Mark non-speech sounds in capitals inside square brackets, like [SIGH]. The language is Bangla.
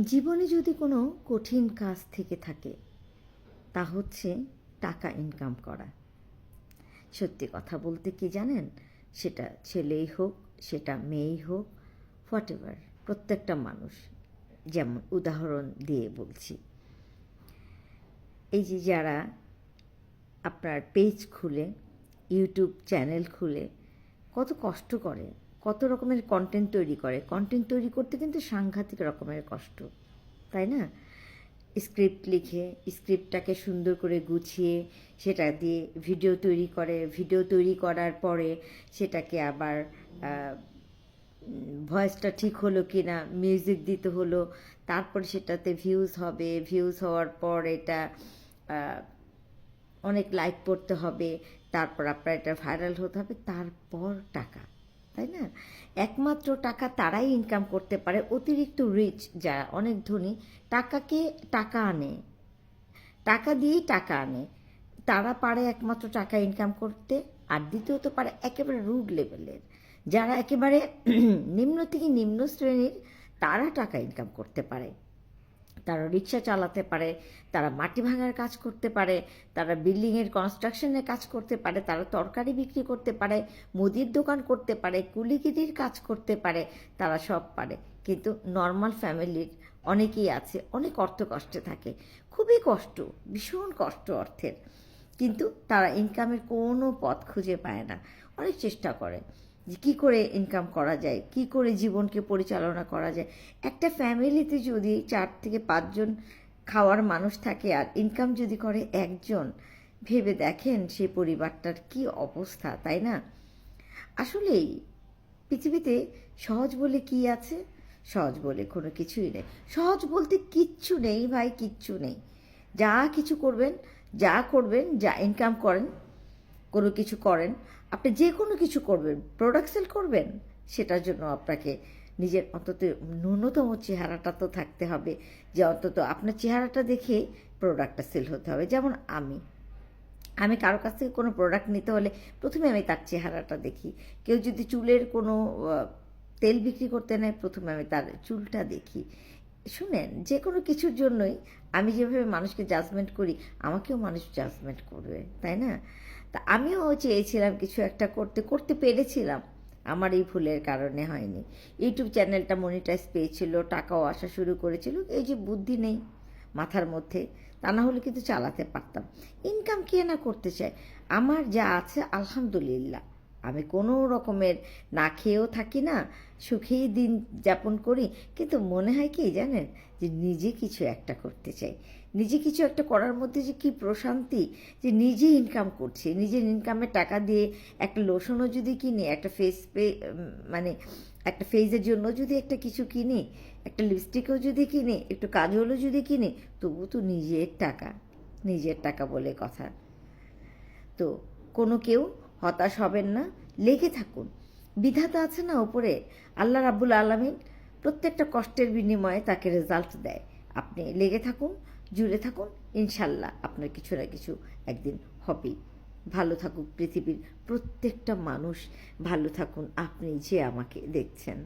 জীবনে যদি কোনো কঠিন কাজ থেকে থাকে, তা হচ্ছে টাকা ইনকাম করা। সত্যি কথা বলতে কি জানেন? সেটা ছেলেই হোক, সেটা মেয়েই হোক হোয়াট এভার প্রত্যেকটা মানুষ। যেমন উদাহরণ দিয়ে বলছি। এই যে যারা আপনার পেজ খুলে ইউটিউব চ্যানেল খুলে, কত কষ্ট করে কত রকমের কন্টেন্ট তৈরি করে। কন্টেন্ট তৈরি করতে কিন্তু সাংঘাতিক রকমের কষ্ট, তাই না? স্ক্রিপ্ট লিখে স্ক্রিপ্টটাকে সুন্দর করে গুছিয়ে, সেটা দিয়ে ভিডিও তৈরি করে। ভিডিও তৈরি করার পরে সেটাকে আবার ভয়েসটা ঠিক হলো কি না মিউজিক দিতে হলো, তারপর সেটাতে ভিউজ হবে। ভিউজ হওয়ার পর এটা অনেক লাইক পড়তে হবে। তারপর আপনার এটা ভাইরাল হতে হবে। তারপর টাকা তাই না? একমাত্র টাকা তারাই ইনকাম করতে পারে। অতিরিক্ত রিচ যারা, অনেক ধনী, টাকাকে টাকা আনে। টাকা দিয়েই টাকা আনে। তারা পারে একমাত্র টাকা ইনকাম করতে, আর দ্বিতীয়ত পারে একেবারে রুড লেভেলের যারা একেবারে [CLEARS THROAT] নিম্ন থেকে নিম্ন শ্রেণির, তারা টাকা ইনকাম করতে পারে। তারা রিক্সা চালাতে পারে, তারা মাটি ভাঙার কাজ করতে পারে, তারা বিল্ডিংয়ের কনস্ট্রাকশনের কাজ করতে পারে, তারা তরকারি বিক্রি করতে পারে, মুদির দোকান করতে পারে, কুলিগিরির কাজ করতে পারে, তারা সব পারে। কিন্তু নর্মাল ফ্যামিলির অনেকেই আছে, অনেক অর্থ কষ্টে থাকে। খুবই কষ্ট, ভীষণ কষ্ট অর্থের। কিন্তু তারা ইনকামের কোনো পথ খুঁজে পায় না। অনেক চেষ্টা করে। যে কী করে ইনকাম করা যায়, কি করে জীবনকে পরিচালনা করা যায়। একটা ফ্যামিলিতে যদি চার থেকে পাঁচজন খাওয়ার মানুষ থাকে আর ইনকাম যদি করে একজন, ভেবে দেখেন সেই পরিবারটার কি অবস্থা, তাই না? আসলেই পৃথিবীতে সহজ বলে কি আছে? সহজ বলে কোনো কিছুই নেই। সহজ বলতে কিচ্ছু নেই ভাই, কিচ্ছু নেই। যা কিছু করবেন, যা করবেন, যা ইনকাম করেন কোনো কিছু করেন, আপনি যে কোনো কিছু করবেন প্রোডাক্ট সেল করবেন, সেটার জন্য আপনাকে নিজের অন্তত ন্যূনতম চেহারাটা তো থাকতে হবে, যে অন্তত আপনার চেহারাটা দেখে প্রোডাক্টটা সেল হতে হবে। যেমন আমি আমি কারও কাছ থেকে কোনো প্রোডাক্ট নিতে হলে প্রথমে আমি তার চেহারাটা দেখি। কেউ যদি চুলের কোনো তেল বিক্রি করতে নেয়, প্রথমে আমি তার চুলটা দেখি। শুনেন, যে কোনো কিছুর জন্যই আমি যেভাবে মানুষকে জাজমেন্ট করি, আমাকেও মানুষ জাজমেন্ট করবে, তাই না? তা আমিও চেয়েছিলাম কিছু একটা করতে করতে পেরেছিলাম। আমার এই ভুলের কারণে হয়নি। ইউটিউব চ্যানেলটা মনিটাইজ পেয়েছিল, টাকাও আসা শুরু করেছিল, এই যে বুদ্ধি নেই মাথার মধ্যে, তা না হলে কিন্তু চালাতে পারতাম। ইনকাম কে না করতে চায়? আমার যা আছে, আলহামদুলিল্লাহ। আমি কোনো রকমের না খেয়েও থাকি না, সুখেই দিন যাপন করি। কিন্তু মনে হয় কি জানেন? যে নিজে কিছু একটা করতে চাই। নিজে কিছু একটা করার মধ্যে যে কি প্রশান্তি, যে নিজে ইনকাম করছে। নিজের ইনকামের টাকা দিয়ে একটা লোশনও যদি কিনি, একটা ফেস পে মানে একটা ফেসের জন্য যদি একটা কিছু কিনি, একটা লিপস্টিকও যদি কিনি, একটু কাজলও যদি কিনি তবু তো নিজের টাকা। নিজের টাকা বলে কথা। তো কোনো কেউ হতাশ হবেন না, লেগে থাকুন। বিধাতা আছে না ওপরে? আল্লাহ রাব্বুল আলমিন প্রত্যেকটা কষ্টের বিনিময়ে তাকে রেজাল্ট দেয়। আপনি লেগে থাকুন, জুড়ে থাকুন ইনশাল্লাহ আপনার কিছু না কিছু একদিন হবেই। ভালো থাকুক পৃথিবীর প্রত্যেকটা মানুষ, ভালো থাকুন আপনি যে আমাকে দেখছেন।